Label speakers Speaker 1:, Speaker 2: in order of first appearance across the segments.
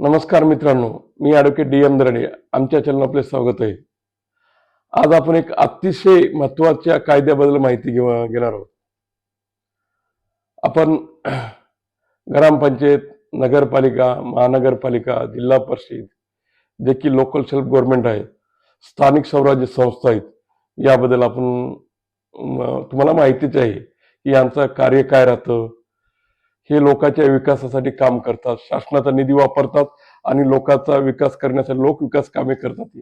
Speaker 1: नमस्कार मित्रांनो मी ॲडव्होकेट डी एम दरडे. आमच्या चॅनल आपले स्वागत आहे. आज आपण एक अतिशय महत्त्वाच्या कायद्याबद्दल माहिती घेऊ घेणार आहोत. आपण ग्रामपंचायत नगरपालिका महानगरपालिका जिल्हा परिषद जे की लोकल सेल्फ गव्हर्नमेंट आहे स्थानिक स्वराज्य संस्था आहेत याबद्दल आपण तुम्हाला माहितीच आहे की यांचं कार्य काय राहतं हे लोकांच्या विकासासाठी काम करतात. शासनाचा निधी वापरतात आणि लोकांचा विकास करण्यासाठी लोक विकास कामे करतात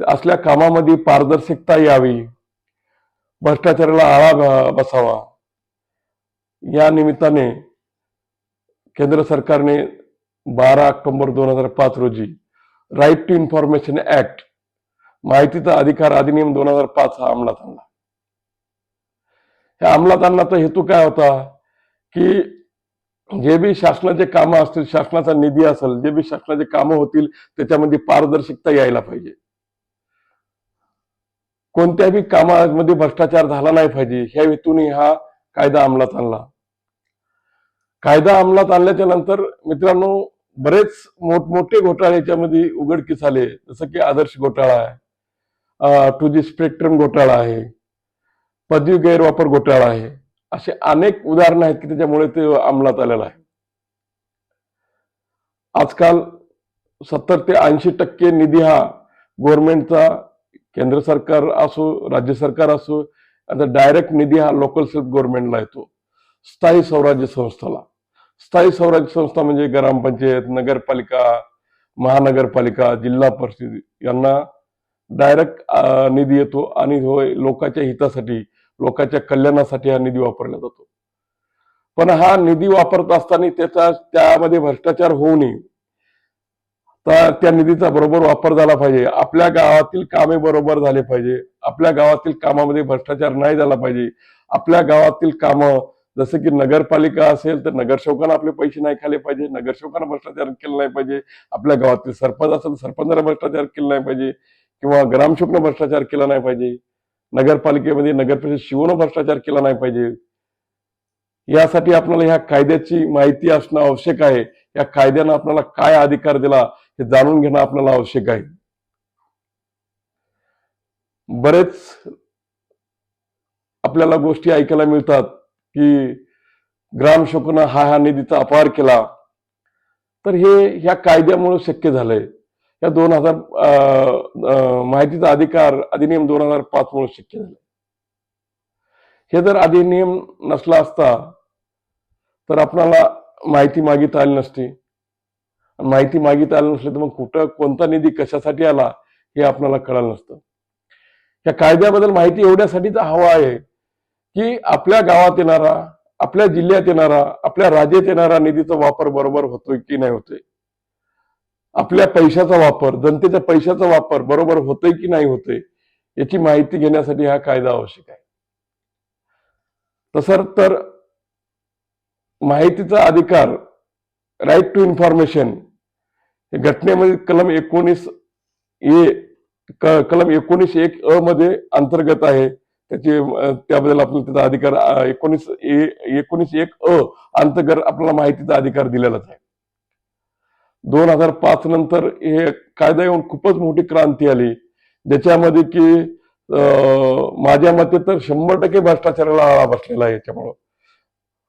Speaker 1: तर असल्या कामामध्ये पारदर्शकता यावी. भ्रष्टाचाराला आळा बसावा. या निमित्ताने केंद्र सरकारने बारा ऑक्टोबर दोन हजार पाच रोजी राईट टू इन्फॉर्मेशन ऍक्ट माहितीचा अधिकार अधिनियम दोन हजार पाच हा अंमलात आणला. ह्या अंमलात आणण्याचा हेतू काय होता? की जे बी शासनाचे कामं असतील शासनाचा निधी असेल जे बी शासनाचे कामं होतील त्याच्यामध्ये पारदर्शकता यायला पाहिजे. कोणत्याही कामामध्ये भ्रष्टाचार झाला नाही पाहिजे ह्या हेतूने हा कायदा अंमलात आणला. कायदा अंमलात आणल्याच्या नंतर मित्रांनो बरेच मोठमोठे घोटाळे याच्यामध्ये उघडकीस आले. जसं की आदर्श घोटाळा आहे टू जी स्पेक्ट्रम घोटाळा आहे पदवी गैरवापर घोटाळा आहे. असे अनेक उदाहरणं आहेत की त्याच्यामुळे ते अंमलात आलेलं आहे. आजकाल सत्तर ते ऐंशी टक्के निधी हा गव्हर्नमेंटचा केंद्र सरकार असो राज्य सरकार असो आता डायरेक्ट निधी हा लोकल सेल्फ गव्हर्नमेंटला येतो. स्थायी स्वराज्य संस्थाला. स्थायी स्वराज्य संस्था म्हणजे ग्रामपंचायत नगरपालिका महानगरपालिका जिल्हा परिषद यांना डायरेक्ट निधी येतो आणि हो लोकांच्या हितासाठी लोकांच्या कल्याणासाठी हा निधी वापरला जातो. पण हा निधी वापरत असताना त्याचा त्यामध्ये भ्रष्टाचार होऊ नये. तर त्या निधीचा बरोबर वापर झाला पाहिजे. आपल्या गावातील कामे बरोबर झाले पाहिजे. आपल्या गावातील कामामध्ये भ्रष्टाचार नाही झाला पाहिजे. आपल्या गावातील कामं जसं की नगरपालिका असेल तर नगरसेवकांना आपले पैसे नाही खाले पाहिजे. नगरसेवकांना भ्रष्टाचार केला नाही पाहिजे. आपल्या गावातील सरपंच असेल तर सरपंचाला भ्रष्टाचार केला नाही पाहिजे. किंवा ग्रामसेवकनं भ्रष्टाचार केला नाही पाहिजे. नगरपालिकेमध्ये नगरपरिषद शिवून भ्रष्टाचार केला नाही पाहिजे. यासाठी आपल्याला ह्या कायद्याची माहिती असणं आवश्यक आहे. या कायद्यानं आपल्याला काय अधिकार दिला हे जाणून घेणं आपल्याला आवश्यक आहे. बरेच आपल्याला गोष्टी ऐकायला मिळतात की ग्रामशोकनं हा हा निधीचा अपहार केला. तर हे ह्या कायद्यामुळे शक्य झालंय. या दोन हजार माहितीचा अधिकार अधिनियम दोन हजार पाच मुळे शक्य झालं. हे जर अधिनियम नसला असता तर आपणाला माहिती मागित आली नसती. माहिती मागित आली नसली तर मग कुठं कोणता निधी कशासाठी आला हे आपल्याला कळालं नसतं. या कायद्याबद्दल माहिती एवढ्यासाठीच हवा आहे की आपल्या गावात येणारा आपल्या जिल्ह्यात येणारा आपल्या राज्यात येणारा निधीचा वापर बरोबर होतोय की नाही होतोय आपल्या पैशाचा वापर जनतेच्या पैशाचा वापर बरोबर होतोय की नाही होतोय याची माहिती घेण्यासाठी हा कायदा आवश्यक आहे. तसं तर माहितीचा अधिकार राईट टू इन्फॉर्मेशन हे घटनेमध्ये कलम एकोणीस ए कलम एकोणीस एक अ मध्ये अंतर्गत आहे. त्याचे त्याबद्दल आपल्याला त्याचा अधिकार एकोणीस ए एकोणीस एक अ अंतर्गत आपल्याला माहितीचा अधिकार दिलेलाच आहे. दोन हजार पाच नंतर हे कायदा येऊन खूपच मोठी क्रांती आली. ज्याच्यामध्ये की माझ्या मते तर शंभर टक्के भ्रष्टाचाराला आळा बसलेला आहे याच्यामुळं.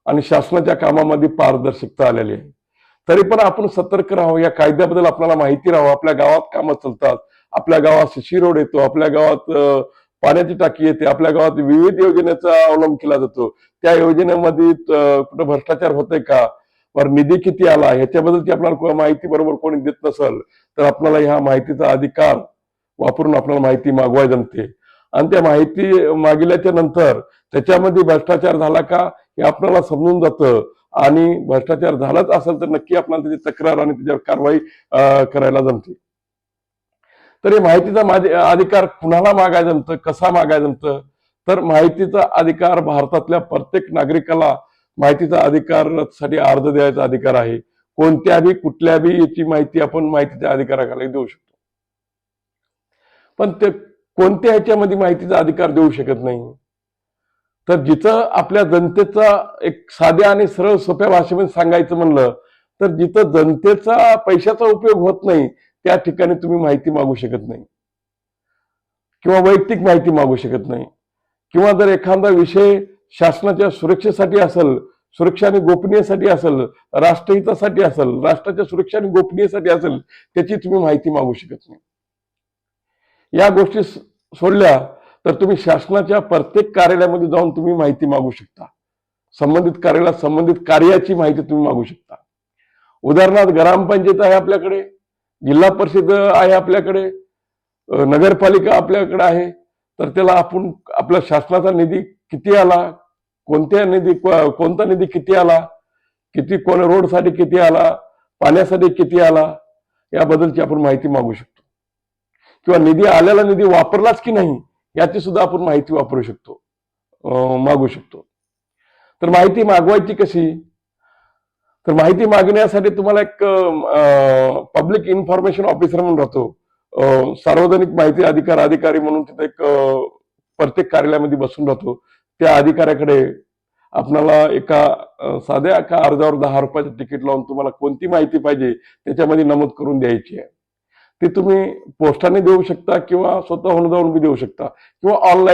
Speaker 1: आणि शासनाच्या कामामध्ये पारदर्शकता आलेली आहे. तरी पण आपण सतर्क राहावं. या कायद्याबद्दल आपल्याला माहिती राहावं. आपल्या गावात कामं चालतात. आपल्या गावात शिशी रोड येतो. आपल्या गावात पाण्याची टाकी येते. आपल्या गावात विविध योजनेचा अवलंब केला जातो. त्या योजनेमध्ये कुठं भ्रष्टाचार होतोय का? पर निधी किती आला? ह्याच्याबद्दलची आपल्याला माहिती बरोबर कोणी देत नसेल तर आपल्याला ह्या माहितीचा अधिकार वापरून आपल्याला माहिती मागवाय जमते. आणि त्या माहिती मागिल्याच्या नंतर त्याच्यामध्ये भ्रष्टाचार झाला का? हे आपल्याला समजून जातं. आणि भ्रष्टाचार झालाच असेल तर नक्की आपल्याला त्याची तक्रार आणि त्याच्यावर कारवाई करायला जमते. तर हे माहितीचा अधिकार कुणाला मागायला जमतं? कसा मागायला जमतं? तर माहितीचा अधिकार भारतातल्या प्रत्येक नागरिकाला माहितीचा अधिकारासाठी अर्ज द्यायचा अधिकार आहे. कोणत्याही कुठल्याही याची माहिती आपण माहितीच्या अधिकाराखाली देऊ शकतो. पण ते कोणत्या ह्याच्यामध्ये माहितीचा अधिकार देऊ शकत नाही? तर जिथं आपल्या जनतेचा एक साध्या आणि सरळ सोप्या भाषेमध्ये सांगायचं म्हणलं तर जिथं जनतेचा पैशाचा उपयोग होत नाही त्या ठिकाणी तुम्ही माहिती मागू शकत नाही. किंवा वैयक्तिक माहिती मागू शकत नाही. किंवा जर एखादा विषय शासनाच्या सुरक्षेसाठी असेल सुरक्षा आणि गोपनीयसाठी असेल राष्ट्रहितासाठी असेल राष्ट्राच्या सुरक्षा आणि गोपनीयसाठी असेल त्याची तुम्ही माहिती मागू शकत नाही. या गोष्टी सोडल्या तर तुम्ही शासनाच्या प्रत्येक कार्यालयामध्ये जाऊन तुम्ही माहिती मागू शकता. संबंधित कार्यालयात संबंधित कार्याची माहिती तुम्ही मागू शकता. उदाहरणार्थ ग्रामपंचायत आहे आपल्याकडे जिल्हा परिषद आहे आपल्याकडे नगरपालिका आपल्याकडे आहे तर त्याला आपण आपल्या शासनाचा निधी किती आला? कोणत्या निधी कोणता निधी किती आला? किती कोण रोडसाठी किती आला? पाण्यासाठी किती आला? याबद्दलची आपण माहिती मागू शकतो. किंवा निधी आलेला निधी वापरलाच की नाही याची सुद्धा आपण माहिती वापरू शकतो. मागू शकतो. तर माहिती मागवायची कशी? तर माहिती मागण्यासाठी तुम्हाला एक पब्लिक इन्फॉर्मेशन ऑफिसर म्हणून राहतो. सार्वजनिक माहिती अधिकार अधिकारी म्हणून तिथे एक प्रत्येक कार्यालयामध्ये बसून राहतो. त्या अधिकाऱ्याकडे आपणाला एका साध्या एका अर्जावर दहा रुपयाचं तिकीट लावून तुम्हाला कोणती माहिती पाहिजे त्याच्यामध्ये नमूद करून द्यायची आहे. ती तुम्ही पोस्टाने देऊ शकता किंवा स्वतःहून जाऊन बी देऊ शकता किंवा ऑनलाईन